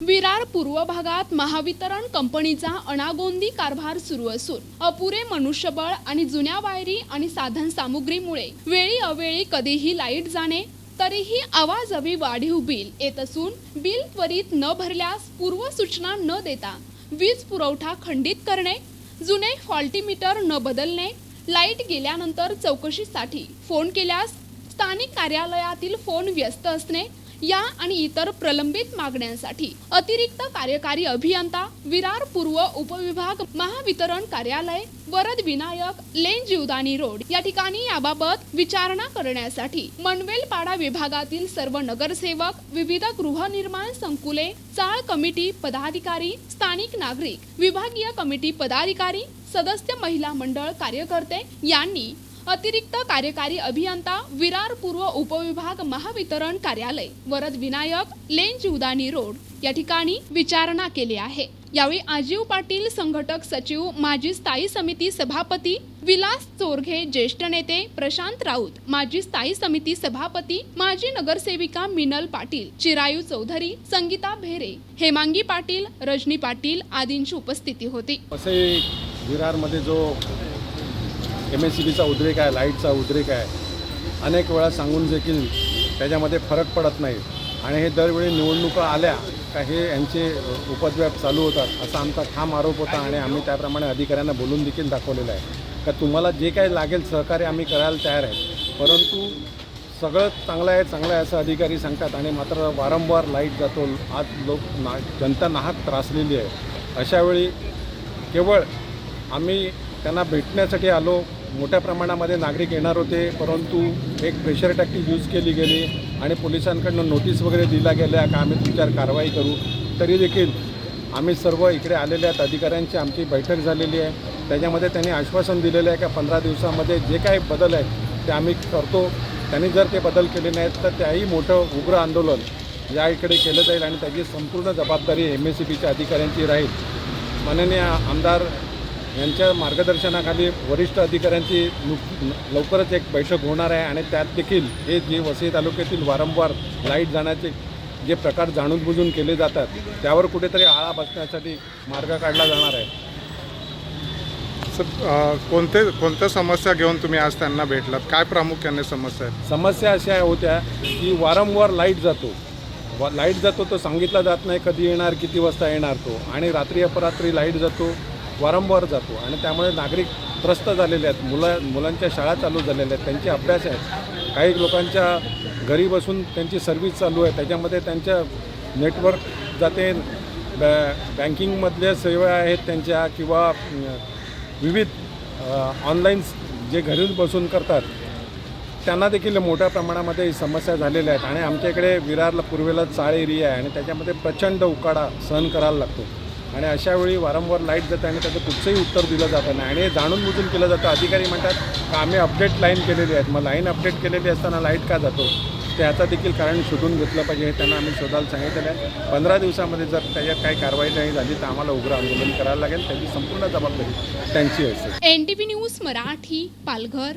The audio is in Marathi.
विरार पूर्व भागात महावितरण कंपनीचा अनागोंदी कारभार सुरू असून अपुरे मनुष्यबळ आणि जुन्या वायरी आणि साधन सामुग्रीमुळे वेळी अवेळी कधीही लाइट जाणे तरीही आवाजवी वाढीव बिल येत असून बिल त्वरित न भरल्यास पूर्वसूचना न देता वीज पुरवठा खंडित करणे जुने फॉल्टीमीटर न बदलणे लाइट गेल्यानंतर चौकशीसाठी फोन केल्यास स्थानिक कार्यालयातील फोन व्यस्त असणे या आणि इतर प्रलंबित मागण्यांसाठी अतिरिक्त कार्यकारी अभियंता विरार पूर्व उपविभाग महावितरण कार्यालय वरद विनायक लेन जीवदानी रोड या ठिकाणी याबाबत विचारणा करण्यासाठी मनवेलपाडा विभागातील सर्व नगरसेवक विविध गृहनिर्माण संकुले चाळ कमिटी पदाधिकारी स्थानिक नागरिक विभागीय कमिटी पदाधिकारी सदस्य महिला मंडळ कार्यकर्ते यांनी अतिरिक्त कार्यकारी अभियंता विरार पूर्व उपविभाग महावितरण कार्यालय वरद विनायक लेन उदानी रोड या ठिकाणी विचारणा केली आहे. यावेळी आजीव पाटील संघटक सचिव माजी स्थायी समिती सभापती विलास चोरघे ज्येष्ठ नेते प्रशांत राऊत माजी स्थायी समिती सभापती माजी नगरसेविका मिनल पाटील चिरायू चौधरी संगीता भेरे हेमांगी पाटील रजनी पाटील आदींची उपस्थिती होती. असे विरारमध्ये जो एम एस सी बीचा उद्रेक आहे लाईटचा उद्रेक आहे. अनेक वेळा सांगून देखील त्याच्यामध्ये फरक पडत नाही. आणि हे दरवेळी निवडणुका आल्या का हे यांचे उपद्व्याप चालू होतात असा आमचा ठाम आरोप होता आणि आम्ही त्याप्रमाणे अधिकाऱ्यांना बोलून देखील दाखवलेलं आहे. का तुम्हाला जे काही लागेल सहकार्य आम्ही करायला तयार आहे. परंतु सगळं चांगलं आहे चांगलं आहे असं अधिकारी सांगतात आणि मात्र वारंवार लाइट जातो आज लोक ना जनता नाहक त्रासलेली आहे. अशावेळी केवळ आम्ही त्यांना भेटण्यासाठी आलो मोठ्या प्रमाणामध्ये नागरिक येणार होते परंतु एक प्रेशर टॅक्टिक यूज केली गेली आणि पोलिसांकडनं नोटीस वगैरे दिल्या गेल्या का आम्ही तुमच्यावर कारवाई करू. तरी देखील आम्ही सर्व इकडे आलेल्या आहेत अधिकाऱ्यांची आमची बैठक झालेली आहे. त्याच्यामध्ये त्यांनी आश्वासन दिलेलं आहे का पंधरा दिवसामध्ये जे काही बदल आहेत ते आम्ही करतो. त्यांनी जर ते बदल केले नाहीत तर त्याही मोठं उग्र आंदोलन या इकडे केलं जाईल आणि त्याची संपूर्ण जबाबदारी एम एस सी बीच्या अधिकाऱ्यांची राहील. माननीय आमदार यांच्या मार्गदर्शनाखाली वरिष्ठ अधिकाऱ्यांची लवकरच एक बैठक होणार आहे आणि त्यात देखील हे जे वसई तालुक्यातील वारंवार लाइट जाण्याचे जे प्रकार जाणून बुजून केले जातात त्यावर कुठेतरी आळा बसण्यासाठी मार्ग काढला जाणार आहे. सर कोणते कोणत्या समस्या घेऊन तुम्ही आज त्यांना भेटलात? काय प्रामुख्याने समस्या आहेत? समस्या अशा होत्या की वारंवार लाइट जातो. वा लाइट जातो तो सांगितला जात नाही कधी येणार किती वाजता येणार तो. आणि रात्री अपरात्री लाइट जातो. वारंवार जातो आणि त्यामुळे नागरिक त्रस्त झालेले आहेत. मुलं मुलांच्या शाळा चालू झालेल्या आहेत. त्यांचे अभ्यास आहेत. काही लोकांच्या घरी बसून त्यांची सर्व्हिस चालू आहे. त्याच्यामध्ये त्यांच्या नेटवर्क जाते. बॅ बँकिंगमधल्या सेवा आहेत त्यांच्या किंवा विविध ऑनलाईन जे घरी बसून करतात त्यांना देखील मोठ्या प्रमाणामध्ये समस्या झालेल्या आहेत. आणि आमच्या इकडे विरारला पूर्वेला चाळ एरिया आहे आणि त्याच्यामध्ये प्रचंड उकाडा सहन करायला लागतो. आणि अशा वेळी वारंवार लाइट जाते आणि त्याचं कुठचंही उत्तर दिलं जातं नाही. आणि हे जाणून बुजून केलं जातं. अधिकारी म्हणतात का आम्ही अपडेट लाईन केलेली आहेत. मग लाईन अपडेट केलेली असताना लाइट का जातो? त्याचा देखील कारण शोधून घेतलं पाहिजे हे त्यांना आम्ही शोधायला सांगितलेलं आहे. पंधरा दिवसामध्ये जर त्याच्यात काही कारवाई नाही झाली तर आम्हाला उग्र आंदोलन करायला लागेल. त्याची संपूर्ण जबाबदारी त्यांची असेल. N T V news Marathi Palghar.